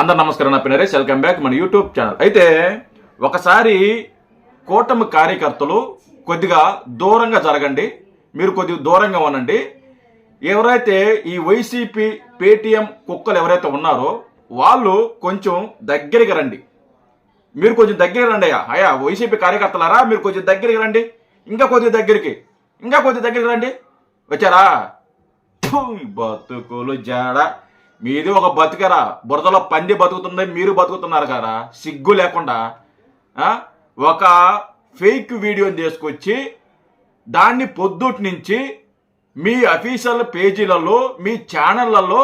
అందరు నమస్కారం నా పేరు వెల్కమ్ బ్యాక్ మన యూట్యూబ్ ఛానల్ అయితే ఒకసారి కూటమి కార్యకర్తలు కొద్దిగా దూరంగా జరగండి. మీరు కొద్దిగా దూరంగా ఉండండి. ఎవరైతే ఈ వైసీపీ పేటిఎం కుక్కలు ఎవరైతే ఉన్నారో వాళ్ళు కొంచెం దగ్గరికి రండి. మీరు కొంచెం దగ్గరికి రండి అయ్యా. అయ్యా వైసీపీ కార్యకర్తలారా? మీరు కొంచెం దగ్గరికి రండి. ఇంకా కొద్దిగా దగ్గరికి. ఇంకా కొద్దిగా దగ్గరికి రండి. వచ్చారా? బతుకులు జాడ. మీది ఒక బతికరా. బురదలో పంది బతుకుతుంది మీరు బతుకుతున్నారు కదా. సిగ్గు లేకుండా ఒక ఫేక్ వీడియోని తీసుకొచ్చి దాన్ని పొద్దుటి నుంచి మీ అఫీషియల్ పేజీలలో మీ ఛానళ్ళలో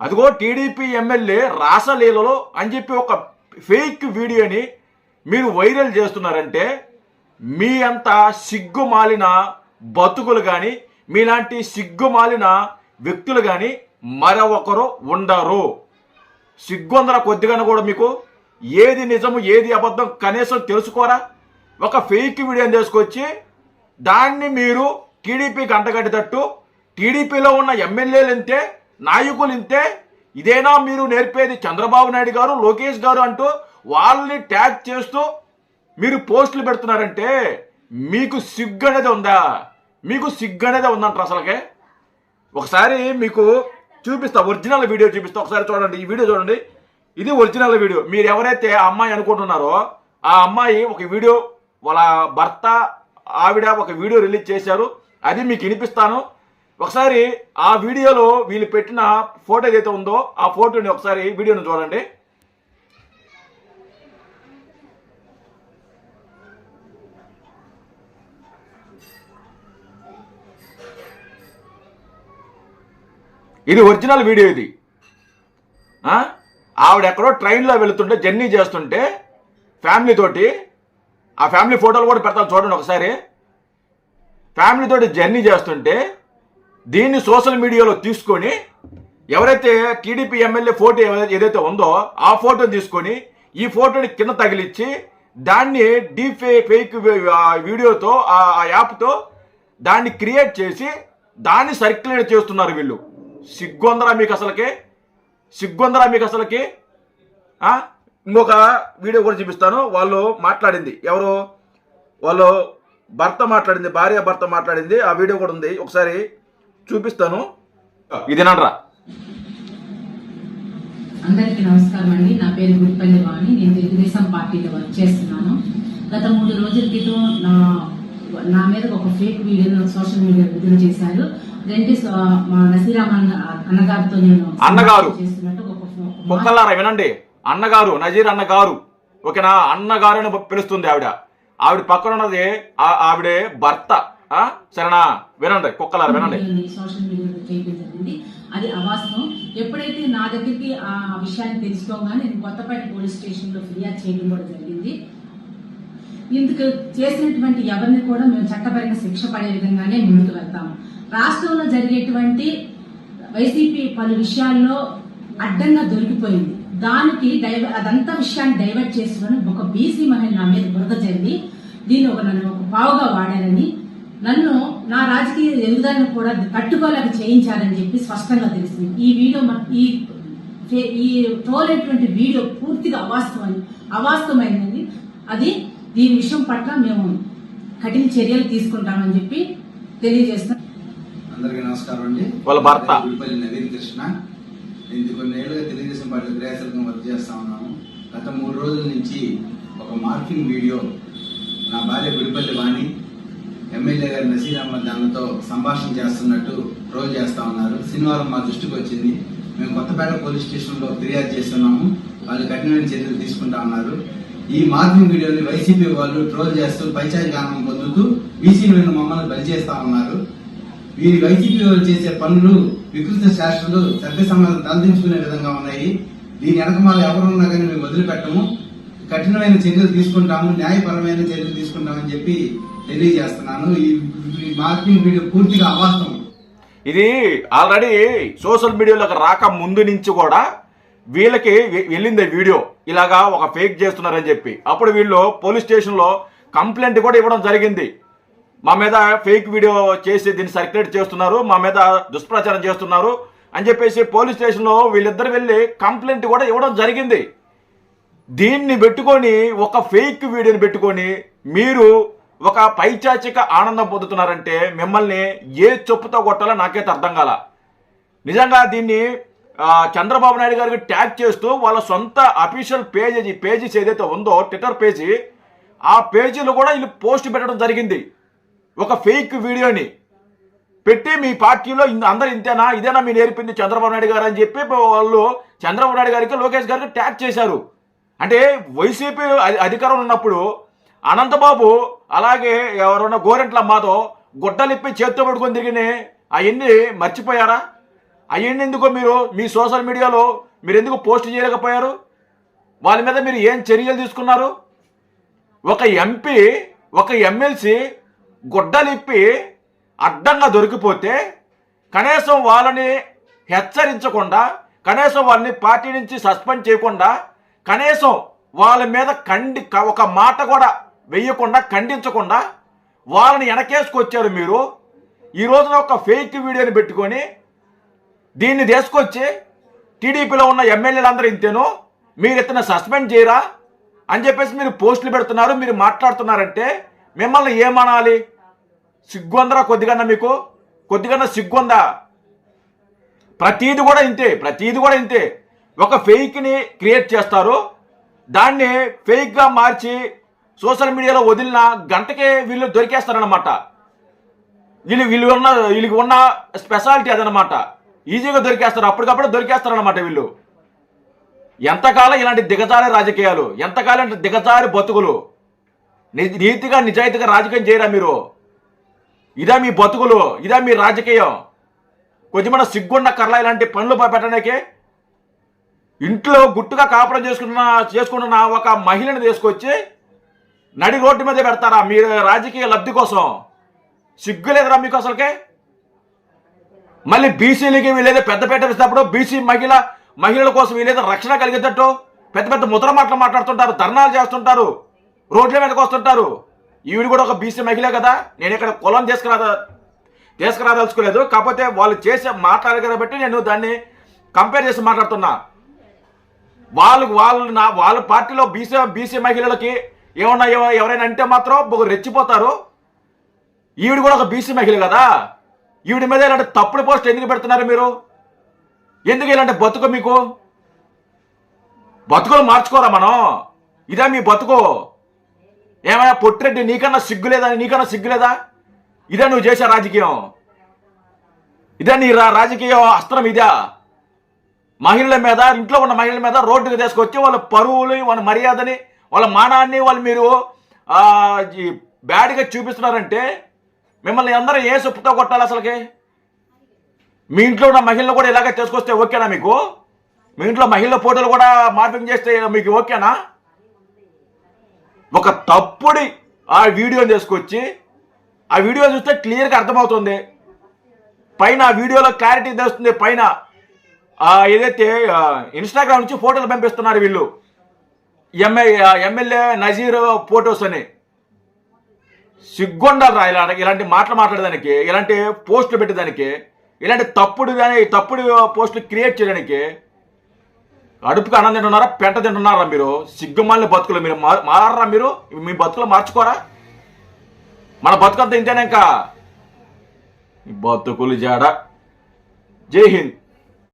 అదిగో టీడీపీ ఎమ్మెల్యే రాసలీలలో అని చెప్పి ఒక ఫేక్ వీడియోని మీరు వైరల్ చేస్తున్నారంటే మీ అంత సిగ్గుమాలిన బతుకులు కానీ మీలాంటి సిగ్గుమాలిన వ్యక్తులు కానీ మరొకరు ఉండరు. సిగ్గుందర కొద్దిగానే కూడా మీకు ఏది నిజము ఏది అబద్ధం కనీసం తెలుసుకోరా? ఒక ఫేక్ వీడియోని తీసుకొచ్చి దాన్ని మీరు టీడీపీకి అంటగట్టేటట్టు టీడీపీలో ఉన్న ఎమ్మెల్యేలు ఇంతే నాయకులు ఇంతే ఇదేనా మీరు నేర్పేది చంద్రబాబు నాయుడు గారు లోకేష్ గారు అంటూ వాళ్ళని ట్యాగ్ చేస్తూ మీరు పోస్టులు పెడుతున్నారంటే మీకు సిగ్గు అనేది ఉందా? మీకు సిగ్గు అనేది ఉందంటారు అసలుకే? ఒకసారి మీకు చూపిస్తా ఒరిజినల్ వీడియో చూపిస్తా. ఒకసారి చూడండి ఈ వీడియో చూడండి. ఇది ఒరిజినల్ వీడియో. మీరు ఎవరైతే ఆ అమ్మాయి అనుకుంటున్నారో ఆ అమ్మాయి ఒక వీడియో వాళ్ళ భర్త ఆవిడ ఒక వీడియో రిలీజ్ చేశారు. అది మీకు వినిపిస్తాను. ఒకసారి ఆ వీడియోలో వీళ్ళు పెట్టిన ఫోటో ఏదైతే ఉందో ఆ ఫోటోని ఒకసారి వీడియోని చూడండి. ఇది ఒరిజినల్ వీడియో ఇది. ఆవిడ ఎక్కడో ట్రైన్లో వెళుతుంటే జర్నీ చేస్తుంటే ఫ్యామిలీతోటి ఆ ఫ్యామిలీ ఫోటోలు కూడా పెడతాను చూడండి ఒకసారి. ఫ్యామిలీతోటి జర్నీ చేస్తుంటే దీన్ని సోషల్ మీడియాలో తీసుకొని ఎవరైతే టీడీపీ ఎమ్మెల్యే ఫోటో ఏదైతే ఉందో ఆ ఫోటో తీసుకొని ఈ ఫోటోని కింద తగిలిచ్చి దాన్ని డీప్ ఫేక్ వీడియోతో ఆ ఆ యాప్తో దాన్ని క్రియేట్ చేసి దాన్ని సర్క్యులేట్ చేస్తున్నారు వీళ్ళు. సిగ్గుందరా మీకు అసలుకి? సిగ్గుందరా మీకు అసలుకి? ఇంకొక వీడియో కూడా చూపిస్తాను. వాళ్ళు మాట్లాడింది. ఎవరు? వాళ్ళు భర్త మాట్లాడింది భార్య భర్త మాట్లాడింది. ఆ వీడియో కూడా ఉంది. ఒకసారి చూపిస్తాను. ఇది ఇదేనరా అందరికీ నమస్కారం అండి. నా పేరు గుడిపల్లి వాణి. నేను తెలుగుదేశం పార్టీలో వర్క్ చేస్తున్నాను. గత మూడు రోజుల క్రితం నా నా మీద ఒక ఫేక్ వీడియోను సోషల్ మీడియా విడుదల చేశారు. మా అన్నగారితో నేను అన్నగారు. మొక్కలారా వినండి. అన్నగారు నజీర్ అన్నగారు. ఓకేనా? అన్నగారు అని పిలుస్తుంది ఆవిడ. ఆవిడ పక్కన ఉన్నది ఆవిడే భర్త? సరేనా? వినండి కుక్కలారా వినండి. సోషల్ మీడియాలో చేయడం జరిగింది. అది అవాస్తవం. ఎప్పుడైతే నా దగ్గరికి ఆ విషయాన్ని తెలుసుకోగానే నేను కొత్తపేట పోలీస్ స్టేషన్లో ఫిర్యాదు చేయడం కూడా జరిగింది. ఇందుకు చేసినటువంటి ఎవరిని కూడా మేము చట్టపరంగా శిక్ష పడే విధంగానే ముందుకు వెళ్తాము. రాష్ట్రంలో జరిగేటువంటి వైసీపీ పలు విషయాల్లో అడ్డంగా దొరికిపోయింది. దానికి డైవ అదంతా విషయాన్ని డైవర్ట్ చేసుకుని ఒక బీసీ మహిళ నా మీద బురద జరిగి దీన్ని ఒక నన్ను ఒక పావుగా వాడారని నన్ను నా రాజకీయ ఎదుగుదలను కూడా కట్టుకోలేక చేయించారని చెప్పి స్పష్టంగా తెలిసింది ఈ వీడియో ఈ ఈ ట్రోల్ వీడియో పూర్తిగా అవాస్తవం అవాస్తవమైనది అది దీని విషయం పట్ల మేము కఠిన చర్యలు తీసుకుంటామని చెప్పి తెలియజేస్తాం అందరికీ నమస్కారం అండి. వాళ్ళ భర్త. నవీన్ కృష్ణ. నేను కొన్ని ఏళ్ళుగా తెలుగుదేశం పార్టీ క్రియాశీలకంగా వర్క్ చేస్తా ఉన్నాము గత మూడు రోజుల నుంచి ఒక మార్కింగ్ వీడియో నా భార్య గుడిపల్లి వాణి ఎమ్మెల్యే గారి నసీర్ అహ్మద్ దానితో సంభాషణ చేస్తున్నట్టు ట్రోల్ చేస్తా ఉన్నారు. శనివారం మా దృష్టికి వచ్చింది. మేము కొత్తపేట పోలీస్ స్టేషన్లో ఫిర్యాదు చేస్తున్నాము. వాళ్ళు కఠినమైన చర్యలు తీసుకుంటా ఉన్నారు. ఈ మార్కింగ్ వీడియోని వైసీపీ వాళ్ళు ట్రోల్ చేస్తూ పైచారి గానం పొందుతూ బీసీలను మమ్మల్ని బలి చేస్తా ఉన్నారు. వీరి వైసీపీ వాళ్ళు చేసే పనులు వికృత శాస్త్రాలు సభ్య సమాజం తలదించుకునే విధంగా ఉన్నాయి. దీని వెనకమాల ఎవరున్నా కానీ మేము వదిలిపెట్టము. కఠినమైన చర్యలు తీసుకుంటాము. న్యాయపరమైన చర్యలు తీసుకుంటామని చెప్పి తెలియజేస్తున్నాను. ఈ మార్కింగ్ వీడియో పూర్తిగా అవాస్తవం. ఇది ఆల్రెడీ సోషల్ మీడియాలోకి రాక ముందు నుంచి కూడా వీళ్ళకి వెళ్ళింది వీడియో. ఇలాగా ఒక ఫేక్ చేస్తున్నారని చెప్పి. అప్పుడు వీళ్ళు పోలీస్ స్టేషన్లో కంప్లైంట్ కూడా ఇవ్వడం జరిగింది. మా మీద ఫేక్ వీడియో చేసి దీన్ని సర్క్యులేట్ చేస్తున్నారు మా మీద దుష్ప్రచారం చేస్తున్నారు అని చెప్పేసి పోలీస్ స్టేషన్లో వీళ్ళిద్దరు వెళ్ళి కంప్లైంట్ కూడా ఇవ్వడం జరిగింది. దీన్ని పెట్టుకొని ఒక ఫేక్ వీడియోని పెట్టుకొని మీరు ఒక పైచాచిక ఆనందం పొందుతున్నారంటే మిమ్మల్ని ఏ చెప్పుతో కొట్టాలో నాకైతే అర్థం కాల. నిజంగా దీన్ని చంద్రబాబు నాయుడు గారికి ట్యాగ్ చేస్తూ వాళ్ళ సొంత అఫీషియల్ పేజీ పేజీస్ ఏదైతే ఉందో ట్విట్టర్ పేజీ ఆ పేజీలో కూడా వీళ్ళు పోస్ట్ పెట్టడం జరిగింది. ఒక ఫేక్ వీడియోని పెట్టి మీ పార్టీలో అందరు ఇంతేనా? ఇదేనా మీ నేర్పింది చంద్రబాబు నాయుడు గారు అని చెప్పి వాళ్ళు చంద్రబాబు నాయుడు గారికి లోకేష్ గారికి ట్యాగ్ చేశారు. అంటే వైసీపీ అధికారంలో ఉన్నప్పుడు అనంతబాబు అలాగే ఎవరన్నా గోరెంట్లమ్మతో గుడ్డలిప్పి చేత్తో పడుకొని తిరిగిన అవన్నీ మర్చిపోయారా? అవన్నీ ఎందుకో మీరు? మీ సోషల్ మీడియాలో మీరు ఎందుకు పోస్ట్ చేయలేకపోయారు? వాళ్ళ మీద మీరు ఏం చర్యలు తీసుకున్నారు? ఒక ఎంపీ ఒక ఎమ్మెల్సీ గుడ్డలిప్పి అడ్డంగా దొరికిపోతే కనీసం వాళ్ళని హెచ్చరించకుండా కనీసం వాళ్ళని పార్టీ నుంచి సస్పెండ్ చేయకుండా కనీసం వాళ్ళ మీద ఖండి ఒక మాట కూడా వెయ్యకుండా ఖండించకుండా వాళ్ళని వెనకేసుకొచ్చారు మీరు. ఈ రోజున ఒక ఫేక్ వీడియోని పెట్టుకొని దీన్ని తీసుకొచ్చి టీడీపీలో ఉన్న ఎమ్మెల్యేలందరూ ఇంతేను మీరు ఇతను సస్పెండ్ చేయరా అని చెప్పేసి మీరు పోస్టులు పెడుతున్నారు మీరు మాట్లాడుతున్నారంటే మిమ్మల్ని ఏమనాలి? సిగ్గుందరా కొద్దిగా మీకు? కొద్దిగన్నా సిగ్గుందా? ప్రతీది కూడా ఇంతే ప్రతీది కూడా ఇంతే. ఒక ఫేక్ని క్రియేట్ చేస్తారు. దాన్ని ఫేక్గా మార్చి సోషల్ మీడియాలో వదిలిన గంటకే వీళ్ళు దొరికేస్తారనమాట వీళ్ళు వీళ్ళు ఉన్న వీళ్ళకి ఉన్న స్పెషాలిటీ అదనమాట ఈజీగా దొరికేస్తారు. అప్పటికప్పుడు దొరికేస్తారనమాట వీళ్ళు. ఎంతకాలం ఇలాంటి దిగజారి రాజకీయాలు? ఎంతకాలం ఇలాంటి దిగజారి బతుకులు? నీతిగా నిజాయితీగా రాజకీయం చేయరా మీరు? ఇదా మీ బతుకులు ఇదా మీ రాజకీయం. కొద్దిమంది సిగ్గుండ కర్ల ఇలాంటి పనులు పెట్టడానికే ఇంట్లో గుట్టుగా కాపురం చేసుకుంటున్న చేసుకుంటున్న ఒక మహిళను తీసుకొచ్చి నడి రోడ్డు మీద పెడతారా? మీరు రాజకీయ లబ్ధి కోసం. సిగ్గు లేదురా మీకు అసలుకే? మళ్ళీ బీసీలకి వీళ్ళేదో పెద్దపేట వేసినప్పుడు బీసీ మహిళ మహిళల కోసం వీళ్ళేదో రక్షణ కలిగేటట్టు పెద్ద పెద్ద ముద్ర మాటలు మాట్లాడుతుంటారు ధర్నాలు చేస్తుంటారు. రోడ్ల మీదకి వస్తుంటారు. ఈవిడ కూడా ఒక బీసీ మహిళ కదా. నేను ఇక్కడ కులం తీసుకురా తీసుకురాదలుచుకోలేదు. కాకపోతే వాళ్ళు చేసే మాట్లాడారు కాబట్టి నేను దాన్ని కంపేర్ చేసి మాట్లాడుతున్నా. వాళ్ళు వాళ్ళు నా వాళ్ళ పార్టీలో బీసీ బీసీ మహిళలకి ఏమన్నా ఎవరైనా అంటే మాత్రం ఒక రెచ్చిపోతారు. ఈవిడ కూడా ఒక బీసీ మహిళ కదా. ఈవిడ మీద ఇలాంటి తప్పుడు పోస్ట్ ఎందుకు పెడుతున్నారు మీరు? ఎందుకు ఇలాంటి బతుకు మీకు? బతుకులు మార్చుకోరా మనం? ఇదే మీ బతుకు. ఏమైనా పొట్టిరెడ్డి నీకన్నా సిగ్గు లేదా నీకన్నా సిగ్గు లేదా ఇదే నువ్వు చేసే రాజకీయం. ఇదే నీ రా రాజకీయ అస్త్రం ఇదా. మహిళల మీద ఇంట్లో ఉన్న మహిళల మీద రోడ్డుకు తీసుకొచ్చి వాళ్ళ పరువులు వాళ్ళ మర్యాదని వాళ్ళ మానాన్ని వాళ్ళు మీరు బ్యాడ్గా చూపిస్తున్నారంటే మిమ్మల్ని అందరూ ఏ సొప్పుతో కొట్టాలి అసలుకి? మీ ఇంట్లో ఉన్న మహిళలు కూడా ఇలాగే తీసుకొస్తే ఓకేనా మీకు? మీ ఇంట్లో మహిళల ఫోటోలు కూడా మార్పింగ్ చేస్తే మీకు ఓకేనా? ఒక తప్పుడి ఆ వీడియోని తీసుకొచ్చి ఆ వీడియో చూస్తే క్లియర్గా అర్థమవుతుంది. పైన ఆ వీడియోలో క్లారిటీ తెస్తుంది పైన ఏదైతే ఇన్స్టాగ్రామ్ నుంచి ఫోటోలు పంపిస్తున్నారు వీళ్ళు ఎంఏ ఎమ్మెల్యే నజీర్ ఫోటోస్ అని. సిగ్గుండాలరా ఇలా ఇలాంటి మాటలు మాట్లాడడానికి ఇలాంటి పోస్టులు పెట్టేదానికి ఇలాంటి తప్పుడు దాని తప్పుడు పోస్టులు క్రియేట్ చేయడానికి అడుపుకి అన్నం తింటున్నారా పెంట తింటున్నారా మీరు? సిగ్గుమాలిన బతుకులు మీరు మారారా మీరు? మీ బతుకులు మార్చుకోరా? మన బతుకంతా ఇంతేనే ఇంకా? బతుకులు జాడ. జై హింద్.